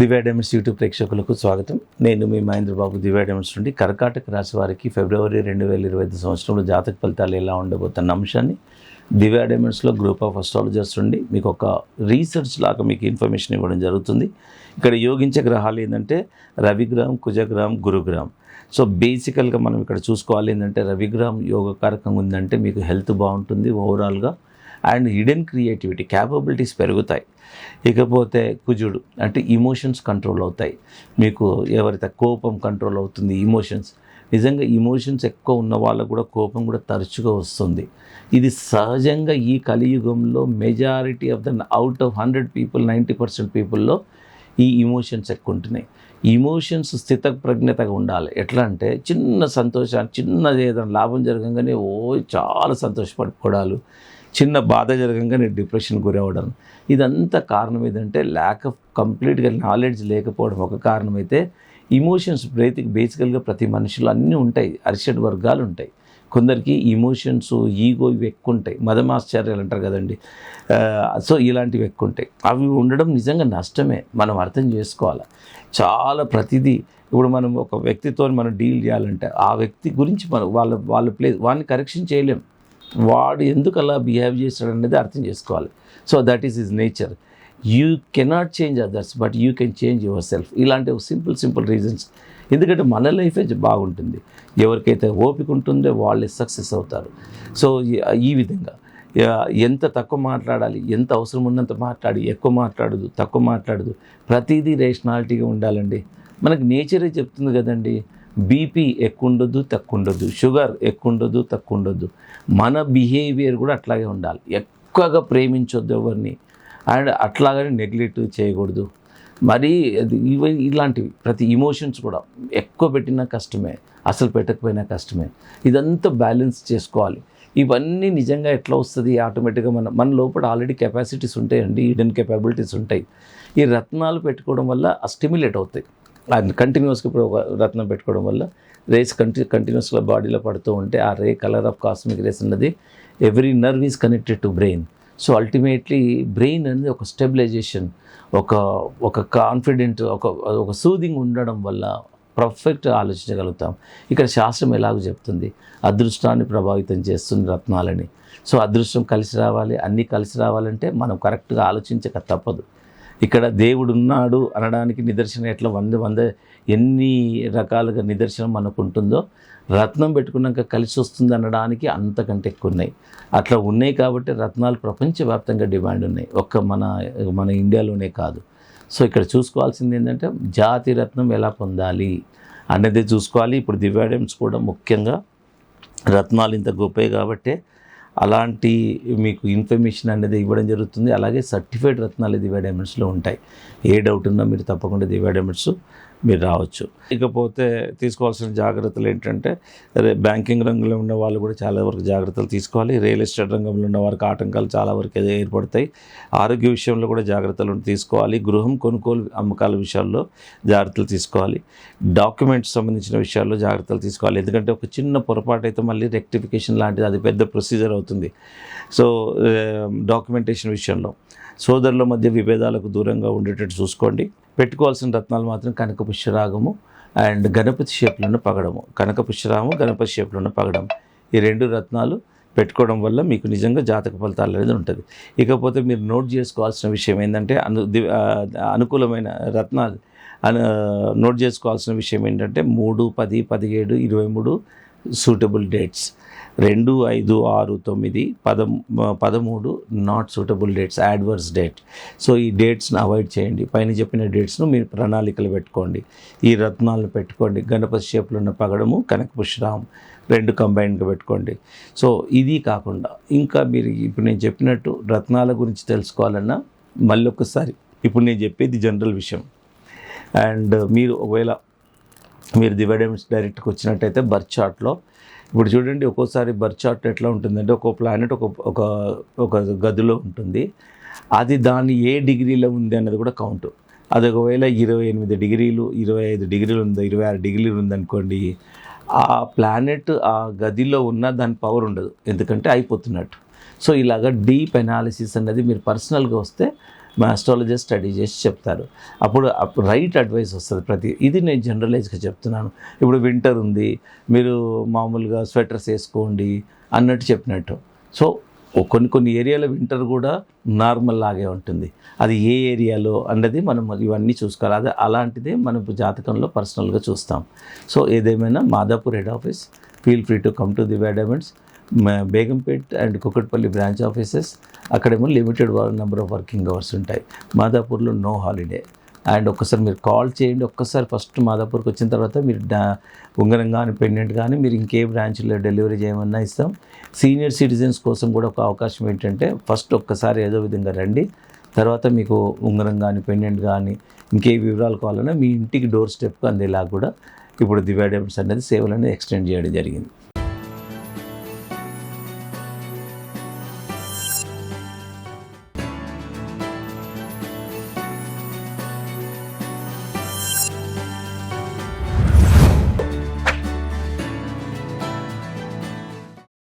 Divya diamonds YouTube ప్రేక్షకులకు స్వాగతం. నేను మీ మహేంద్రబాబు దివ్యా డైమండ్స్ నుండి. కర్కాటక రాశి వారికి ఫిబ్రవరి రెండు వేల ఇరవై ఐదు సంవత్సరంలో జాతక ఫలితాలు ఎలా ఉండబోతున్న అంశాన్ని దివ్యా డైమండ్స్లో గ్రూప్ ఆఫ్ అస్ట్రాలజర్స్ నుండి మీకు ఒక రీసెర్చ్ లాగా మీకు ఇన్ఫర్మేషన్ ఇవ్వడం జరుగుతుంది. ఇక్కడ యోగించే గ్రహాలు ఏంటంటే రవిగ్రహం కుజగ్రహం గురుగ్రహం. సో బేసికల్గా మనం ఇక్కడ చూసుకోవాలి ఏంటంటే రవిగ్రహం యోగకారకంగా ఉందంటే మీకు హెల్త్ బాగుంటుంది. ఓవరాల్గా అండ్ హిడెన్ క్రియేటివిటీ క్యాపబిలిటీస్ పెరుగుతాయి. ఇకపోతే కుజుడు అంటే ఇమోషన్స్ కంట్రోల్ అవుతాయి. మీకు ఎవరైతే కోపం కంట్రోల్ అవుతుంది ఇమోషన్స్ నిజంగా ఇమోషన్స్ ఎక్కువ ఉన్న వాళ్ళకు కూడా కోపం కూడా తరచుగా వస్తుంది. ఇది సహజంగా ఈ కలియుగంలో majority of the out of hundred people ninety percent పీపుల్లో ఈ ఇమోషన్స్ ఎక్కువ ఉంటున్నాయి. ఇమోషన్స్ స్థిత ప్రజ్ఞతగా ఉండాలి. ఎట్లా అంటే చిన్న సంతోషాన్ని చిన్నది ఏదైనా లాభం జరగంగానే ఓ చాలా సంతోషపడిపోవడాలు. చిన్న బాధ జరగంగానే డిప్రెషన్ గురవడం ఇదంతా కారణం ఏదంటే ల్యాక్ ఆఫ్ కంప్లీట్గా నాలెడ్జ్ లేకపోవడం ఒక కారణం అయితే ఇమోషన్స్ బ్రేతికి బేసికల్గా ప్రతి మనిషిలో అన్నీ ఉంటాయి అరిషడ్ వర్గాలు ఉంటాయి. కొందరికి ఇమోషన్స్ ఈగో ఇవి ఎక్కువ ఉంటాయి. మదమాశ్చర్యాలు అంటారు కదండి. సో ఇలాంటివి ఎక్కువ ఉంటాయి. అవి ఉండడం నిజంగా నష్టమే. మనం అర్థం చేసుకోవాలి. చాలా ప్రతిదీ ఇప్పుడు మనం ఒక వ్యక్తితో మనం డీల్ చేయాలంటే ఆ వ్యక్తి గురించి మనం వాళ్ళ వాళ్ళ ప్లేస్ వాడిని కరెక్షన్ చేయలేం. వాడు ఎందుకు అలా బిహేవ్ చేస్తాడు అనేది అర్థం చేసుకోవాలి. So that is his nature. You cannot change others but you can change yourself. ఇలాంటి సింపుల్ సింపుల్ రీజన్స్. ఎందుకంటే మన లైఫే బాగుంటుంది. ఎవరికైతే ఓపిక ఉంటుందో వాళ్ళే సక్సెస్ అవుతారు. సో ఈ- విధంగా. ఎంత తక్కువ మాట్లాడాలి ఎంత అవసరం ఉన్నంత మాట్లాడి ఎక్కువ మాట్లాడదు తక్కువ మాట్లాడదు. ప్రతిదీ రేషనాలిటీగా ఉండాలండి. మనకు నేచరే చెప్తుంది కదండి. బీపీ ఎక్కువ ఉండొద్దు తక్కువ ఉండొద్దు షుగర్ ఎక్కువ ఉండొద్దు తక్కువ ఉండొద్దు మన బిహేవియర్ కూడా అట్లాగే ఉండాలి. ఎక్కువగా ప్రేమించొద్దు ఎవరిని. అండ్ అట్లాగని నెగ్లెక్ట్ చేయకూడదు. మరి అది ఇవి ఇలాంటివి. ప్రతి ఇమోషన్స్ కూడా ఎక్కువ పెట్టినా కష్టమే. అసలు పెట్టకపోయినా కష్టమే. ఇదంతా బ్యాలెన్స్ చేసుకోవాలి. ఇవన్నీ నిజంగా ఎట్లా వస్తుంది? ఆటోమేటిక్గా మన మన లోపల ఆల్రెడీ కెపాసిటీస్ ఉంటాయండి హిడెన్ కెపాబిలిటీస్ ఉంటాయి. ఈ రత్నాలు పెట్టుకోవడం వల్ల స్టిమ్యులేట్ అవుతాయి. అది కంటిన్యూస్గా ఇప్పుడు ఒక రత్నం పెట్టుకోవడం వల్ల రేస్ కంటి కంటిన్యూస్గా బాడీలో పడుతూ ఉంటే ఆ ray colour of cosmic rays అన్నది every nerve is connected to brain so ultimately brain అనేది ఒక స్టెబిలైజేషన్ ఒక ఒక కాన్ఫిడెంట్ ఒక ఒక సూదింగ్ ఉండడం వల్ల పర్ఫెక్ట్ ఆలోచించగలుగుతాం. ఇక్కడ శాస్త్రం ఎలాగో చెప్తుంది అదృష్టాన్ని ప్రభావితం చేస్తుంది రత్నాలని. సో అదృష్టం కలిసి రావాలి అన్నీ కలిసి రావాలంటే మనం కరెక్ట్గా ఆలోచించక తప్పదు. ఇక్కడ దేవుడు ఉన్నాడు అనడానికి నిదర్శనం ఎట్లా? వంద వంద ఎన్ని రకాలుగా నిదర్శనం మనకు ఉంటుందో రత్నం పెట్టుకున్నాక కలిసి వస్తుంది అనడానికి అంతకంటే ఎక్కువ ఉన్నాయి అట్లా ఉన్నాయి కాబట్టి రత్నాలు ప్రపంచవ్యాప్తంగా డిమాండ్ ఉన్నాయి. ఒక్క మన మన ఇండియాలోనే కాదు. సో ఇక్కడ చూసుకోవాల్సింది ఏంటంటే జాతి రత్నం ఎలా పొందాలి అనేది చూసుకోవాలి. ఇప్పుడు దివ్యాడమ్స్ కూడా ముఖ్యంగా రత్నాలు ఇంత గొప్పవి కాబట్టే అలాంటి మీకు ఇన్ఫర్మేషన్ అనేది ఇవ్వడం జరుగుతుంది. అలాగే సర్టిఫైడ్ రత్నాలు దివ్యా డైమండ్స్లో ఉంటాయి. ఏ డౌట్ ఉన్నా మీరు తప్పకుండా దివ్యా డైమండ్స్ మీరు రావచ్చు. ఇకపోతే తీసుకోవాల్సిన జాగ్రత్తలు ఏంటంటే అదే బ్యాంకింగ్ రంగంలో ఉన్న వాళ్ళు కూడా చాలా వరకు జాగ్రత్తలు తీసుకోవాలి. రియల్ ఎస్టేట్ రంగంలో ఉన్న వారికి ఆటంకాలు చాలా వరకు ఏదో ఏర్పడతాయి. ఆరోగ్య విషయంలో కూడా జాగ్రత్తలు తీసుకోవాలి. గృహం కొనుగోలు అమ్మకాల విషయాల్లో జాగ్రత్తలు తీసుకోవాలి. డాక్యుమెంట్స్ సంబంధించిన విషయాల్లో జాగ్రత్తలు తీసుకోవాలి. ఎందుకంటే ఒక చిన్న పొరపాటు అయితే మళ్ళీ రెక్టిఫికేషన్ లాంటిది అది పెద్ద ప్రొసీజర్ అవుతుంది. సో డాక్యుమెంటేషన్ విషయంలో సోదరుల మధ్య విభేదాలకు దూరంగా ఉండేటట్టు చూసుకోండి. పెట్టుకోవాల్సిన రత్నాలు మాత్రం కనక పుష్యరాగము అండ్ గణపతి షేప్లో పగడము. కనక పుష్యరాగము గణపతి షేప్లో పగడం ఈ రెండు రత్నాలు పెట్టుకోవడం వల్ల మీకు నిజంగా జాతక ఫలితాలు అనేది ఉంటుంది. ఇకపోతే మీరు నోట్ చేసుకోవాల్సిన విషయం ఏంటంటే అను అనుకూలమైన రత్నాలు అను నోట్ చేసుకోవాల్సిన విషయం ఏంటంటే మూడు పది పదిహేడు ఇరవై మూడు సూటబుల్ డేట్స్. రెండు ఐదు ఆరు తొమ్మిది పదం పదమూడు not suitable dates adverse date so ఈ డేట్స్ని అవాయిడ్ చేయండి. పైన చెప్పిన డేట్స్ను మీరు ప్రణాళికలు పెట్టుకోండి. ఈ రత్నాలను పెట్టుకోండి. గణపతి షేప్లో ఉన్న పగడము కనక పుష్పరామం రెండు కంబైన్గా పెట్టుకోండి. సో ఇది కాకుండా ఇంకా మీరు ఇప్పుడు నేను చెప్పినట్టు రత్నాల గురించి తెలుసుకోవాలన్నా మళ్ళీ ఒకసారి ఇప్పుడు నేను చెప్పేది జనరల్ విషయం. అండ్ మీరు ఒకవేళ మీరు దివైడమ్స్ డైరెక్ట్గా వచ్చినట్టయితే బర్త్ చార్ట్లో ఇప్పుడు చూడండి ఒక్కోసారి బర్త్ చార్ట్ ఎట్లా ఉంటుందంటే ఒక్కో ప్లానెట్ ఒక ఒక ఒక గదిలో ఉంటుంది. అది దాని ఏ డిగ్రీలో ఉంది అన్నది కూడా కౌంట్ అది ఒకవేళ ఇరవై ఎనిమిది డిగ్రీలు ఇరవై ఐదు డిగ్రీలు ఉందో ఇరవై ఆరు డిగ్రీలు ఉందనుకోండి ఆ ప్లానెట్ ఆ గదిలో ఉన్న దాని పవర్ ఉండదు. ఎందుకంటే అయిపోతున్నట్టు. సో ఇలాగ డీప్ అనాలిసిస్ అన్నది మీరు పర్సనల్గా వస్తే మా ఆస్ట్రాలజర్ స్టడీ చేసి చెప్తారు. అప్పుడు రైట్ అడ్వైస్ వస్తుంది ప్రతి ఇది నేను జనరలైజ్గా చెప్తున్నాను. ఇప్పుడు వింటర్ ఉంది మీరు మామూలుగా స్వెటర్స్ వేసుకోండి అన్నట్టు చెప్పినట్టు. సో కొన్ని కొన్ని ఏరియాలో వింటర్ కూడా నార్మల్ లాగే ఉంటుంది. అది ఏ ఏరియాలో అన్నది మనం ఇవన్నీ చూసుకోవాలి. అదే అలాంటిదే మనం జాతకంలో పర్సనల్గా చూస్తాం. సో ఏదేమైనా Madhapur head office feel free to come to the వేడమెంట్స్ Begumpet and Kukatpally branch offices అక్కడేమో limited number of working hours ఉంటాయి. మాదాపూర్లో నో హాలిడే. అండ్ ఒక్కసారి మీరు కాల్ చేయండి ఒక్కసారి ఫస్ట్ మాదాపూర్కి వచ్చిన తర్వాత మీరు ఉంగరం కానీ పెండెంట్ కానీ మీరు ఇంకే బ్రాంచ్లో డెలివరీ చేయమన్నా ఇస్తాం. సీనియర్ సిటిజన్స్ కోసం కూడా ఒక అవకాశం ఏంటంటే ఫస్ట్ ఒక్కసారి ఏదో విధంగా రండి. తర్వాత మీకు ఉంగరం కానీ పెండెంట్ కానీ ఇంకే వివరాలు కావాలన్నా మీ ఇంటికి డోర్ స్టెప్ అందేలా కూడా ఇప్పుడు దివ్యా అనేది సేవలు అనేది ఎక్స్టెండ్ చేయడం జరిగింది.